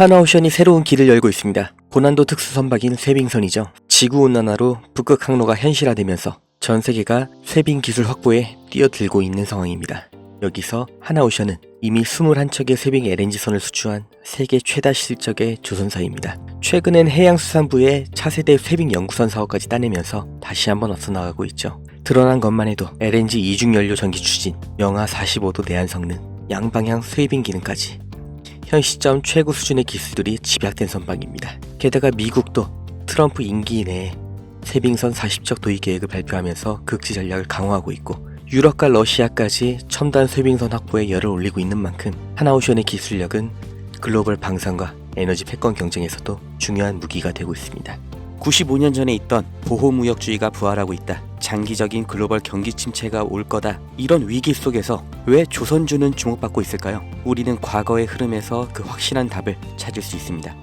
하나오션이 새로운 길을 열고 있습니다. 고난도 특수 선박인 쇄빙선이죠. 지구온난화로 북극 항로가 현실화되면서 전 세계가 쇄빙 기술 확보에 뛰어들고 있는 상황입니다. 여기서 하나오션은 이미 21척의 쇄빙 LNG선을 수주한 세계 최다 실적의 조선사입니다. 최근엔 해양수산부의 차세대 쇄빙 연구선 사업까지 따내면서 다시 한번 앞서 나가고 있죠. 드러난 것만 해도 LNG 이중연료 전기 추진, 영하 45도 내한 성능, 양방향 쇄빙 기능까지 현 시점 최고 수준의 기술들이 집약된 선박입니다. 게다가 미국도 트럼프 임기 내에 세빙선 40척 도입 계획을 발표하면서 극지 전략을 강화하고 있고 유럽과 러시아까지 첨단 쇄빙선 확보에 열을 올리고 있는 만큼 하나오션의 기술력은 글로벌 방산과 에너지 패권 경쟁에서도 중요한 무기가 되고 있습니다. 95년 전에 있던 보호무역주의가 부활하고 있다. 장기적인 글로벌 경기 침체가 올 거다. 이런 위기 속에서 왜 조선주는 주목받고 있을까요? 우리는 과거의 흐름에서 그 확실한 답을 찾을 수 있습니다.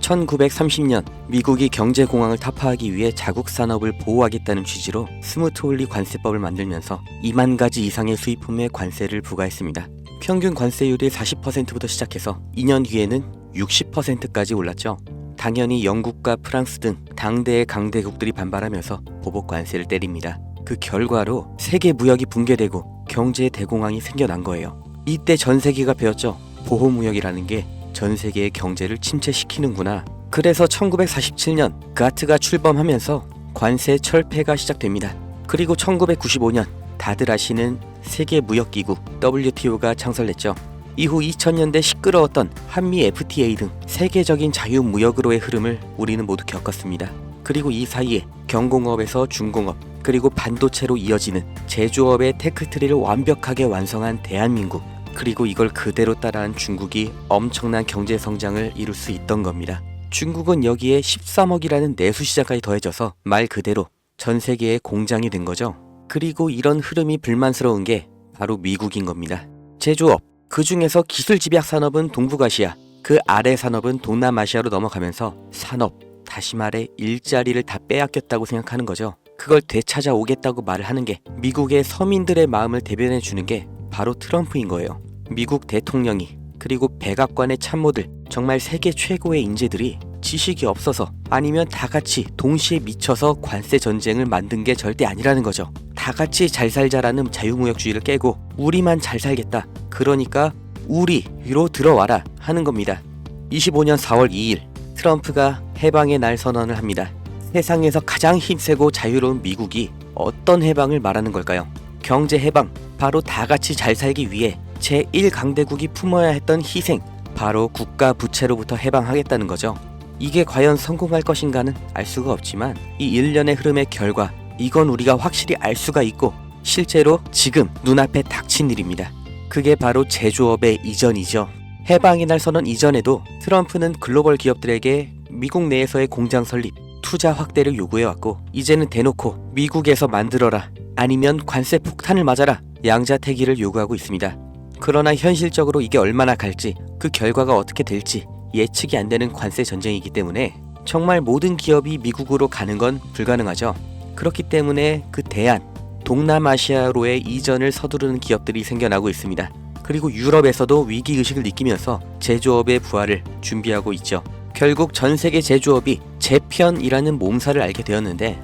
1930년 미국이 경제 공황을 타파하기 위해 자국 산업을 보호하겠다는 취지로 스무트홀리 관세법을 만들면서 2만 가지 이상의 수입품에 관세를 부과했습니다. 평균 관세율이 40%부터 시작해서 2년 뒤에는 60%까지 올랐죠. 당연히 영국과 프랑스 등 당대의 강대국들이 반발하면서 보복 관세를 때립니다. 그 결과로 세계 무역이 붕괴되고 경제의 대공황이 생겨난 거예요. 이때 전 세계가 배웠죠. 보호 무역이라는 게 전 세계의 경제를 침체시키는구나. 그래서 1947년 가트가 출범하면서 관세 철폐가 시작됩니다. 그리고 1995년 다들 아시는 세계 무역기구 WTO가 창설됐죠. 이후 2000년대 시끄러웠던 한미 FTA 등 세계적인 자유무역으로의 흐름을 우리는 모두 겪었습니다. 그리고 이 사이에 경공업에서 중공업, 그리고 반도체로 이어지는 제조업의 테크트리를 완벽하게 완성한 대한민국, 그리고 이걸 그대로 따라한 중국이 엄청난 경제 성장을 이룰 수 있던 겁니다. 중국은 여기에 13억이라는 내수 시장까지 더해져서 말 그대로 전 세계의 공장이 된 거죠. 그리고 이런 흐름이 불만스러운 게 바로 미국인 겁니다. 제조업, 그 중에서 기술 집약 산업은 동북아시아, 그 아래 산업은 동남아시아로 넘어가면서 산업, 다시 말해 일자리를 다 빼앗겼다고 생각하는 거죠. 그걸 되찾아오겠다고 말을 하는 게 미국의 서민들의 마음을 대변해 주는 게 바로 트럼프인 거예요. 미국 대통령이 그리고 백악관의 참모들 정말 세계 최고의 인재들이 지식이 없어서 아니면 다 같이 동시에 미쳐서 관세 전쟁을 만든 게 절대 아니라는 거죠. 다 같이 잘 살자라는 자유무역주의를 깨고 우리만 잘 살겠다. 그러니까 우리로 들어와라 하는 겁니다. 25년 4월 2일 트럼프가 해방의 날 선언을 합니다. 세상에서 가장 힘세고 자유로운 미국이 어떤 해방을 말하는 걸까요? 경제 해방, 바로 다 같이 잘 살기 위해 제1강대국이 품어야 했던 희생, 바로 국가 부채로부터 해방하겠다는 거죠. 이게 과연 성공할 것인가는 알 수가 없지만 이 일련의 흐름의 결과 이건 우리가 확실히 알 수가 있고 실제로 지금 눈앞에 닥친 일입니다. 그게 바로 제조업의 이전이죠. 해방의 날 선언 이전에도 트럼프는 글로벌 기업들에게 미국 내에서의 공장 설립, 투자 확대를 요구해왔고 이제는 대놓고 미국에서 만들어라 아니면 관세 폭탄을 맞아라 양자택일을 요구하고 있습니다. 그러나 현실적으로 이게 얼마나 갈지 그 결과가 어떻게 될지 예측이 안 되는 관세 전쟁이기 때문에 정말 모든 기업이 미국으로 가는 건 불가능하죠. 그렇기 때문에 그 대안 동남아시아로의 이전을 서두르는 기업들이 생겨나고 있습니다. 그리고 유럽에서도 위기 의식을 느끼면서 제조업의 부활을 준비하고 있죠. 결국 전 세계 제조업이 재편이라는 몸살을 앓게 되었는데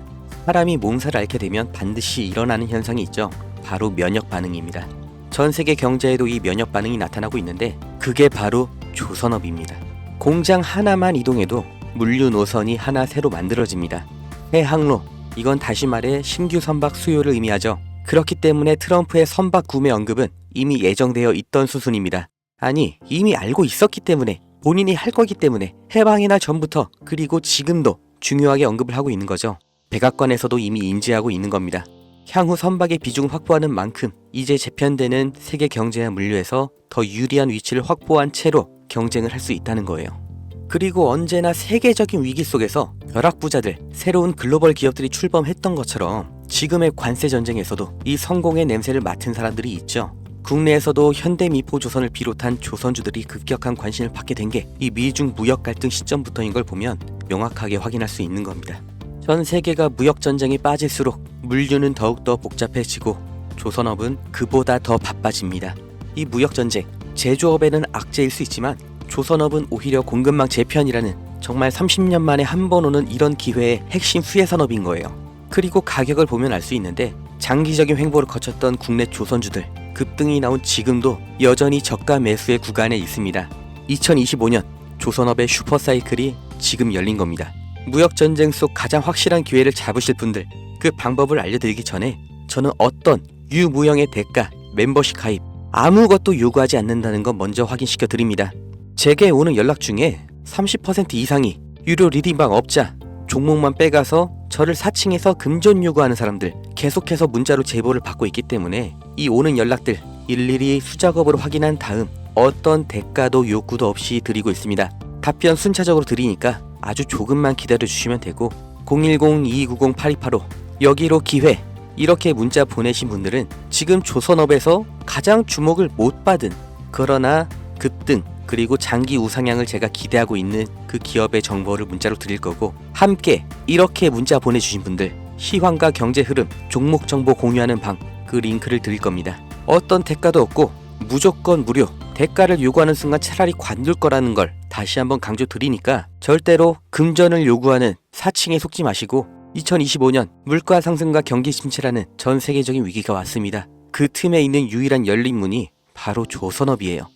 사람이 몸살을 앓게 되면 반드시 일어나는 현상이 있죠. 바로 면역 반응입니다. 전 세계 경제에도 이 면역 반응이 나타나고 있는데 그게 바로 조선업입니다. 공장 하나만 이동해도 물류 노선이 하나 새로 만들어집니다. 해항로 이건 다시 말해 신규 선박 수요를 의미하죠. 그렇기 때문에 트럼프의 선박 구매 언급은 이미 예정되어 있던 수순입니다. 아니 이미 알고 있었기 때문에 본인이 할 거기 때문에 해방의 날 전부터 그리고 지금도 중요하게 언급을 하고 있는 거죠. 백악관에서도 이미 인지하고 있는 겁니다. 향후 선박의 비중을 확보하는 만큼 이제 재편되는 세계 경제와 물류에서 더 유리한 위치를 확보한 채로 경쟁을 할 수 있다는 거예요. 그리고 언제나 세계적인 위기 속에서 벼락부자들, 새로운 글로벌 기업들이 출범했던 것처럼 지금의 관세 전쟁에서도 이 성공의 냄새를 맡은 사람들이 있죠. 국내에서도 현대 미포 조선을 비롯한 조선주들이 급격한 관심을 받게 된 게 이 미중 무역 갈등 시점부터인 걸 보면 명확하게 확인할 수 있는 겁니다. 전 세계가 무역 전쟁에 빠질수록 물류는 더욱더 복잡해지고 조선업은 그보다 더 바빠집니다. 이 무역 전쟁, 제조업에는 악재일 수 있지만 조선업은 오히려 공급망 재편이라는 정말 30년 만에 한 번 오는 이런 기회의 핵심 수혜 산업인 거예요. 그리고 가격을 보면 알 수 있는데 장기적인 횡보를 거쳤던 국내 조선주들 급등이 나온 지금도 여전히 저가 매수의 구간에 있습니다. 2025년 조선업의 슈퍼사이클이 지금 열린 겁니다. 무역 전쟁 속 가장 확실한 기회를 잡으실 분들 그 방법을 알려드리기 전에 저는 어떤 유무형의 대가, 멤버십 가입 아무것도 요구하지 않는다는 거 먼저 확인시켜 드립니다. 제게 오는 연락 중에 30% 이상이 유료 리딩방 업자 종목만 빼가서 저를 사칭해서 금전 요구하는 사람들 계속해서 문자로 제보를 받고 있기 때문에 이 오는 연락들 일일이 수작업으로 확인한 다음 어떤 대가도 요구도 없이 드리고 있습니다. 답변 순차적으로 드리니까 아주 조금만 기다려 주시면 되고 010-2290-8285 여기로 기회 이렇게 문자 보내신 분들은 지금 조선업에서 가장 주목을 못 받은 그러나 급등 그리고 장기 우상향을 제가 기대하고 있는 그 기업의 정보를 문자로 드릴 거고 함께 이렇게 문자 보내주신 분들 시황과 경제 흐름 종목 정보 공유하는 방 그 링크를 드릴 겁니다. 어떤 대가도 없고 무조건 무료 대가를 요구하는 순간 차라리 관둘 거라는 걸 다시 한번 강조 드리니까 절대로 금전을 요구하는 사칭에 속지 마시고 2025년 물가 상승과 경기 침체라는 전 세계적인 위기가 왔습니다. 그 틈에 있는 유일한 열린 문이 바로 조선업이에요.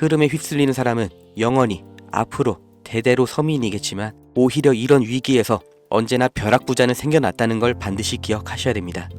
흐름에 휩쓸리는 사람은 영원히 앞으로 대대로 서민이겠지만 오히려 이런 위기에서 언제나 벼락부자는 생겨났다는 걸 반드시 기억하셔야 됩니다.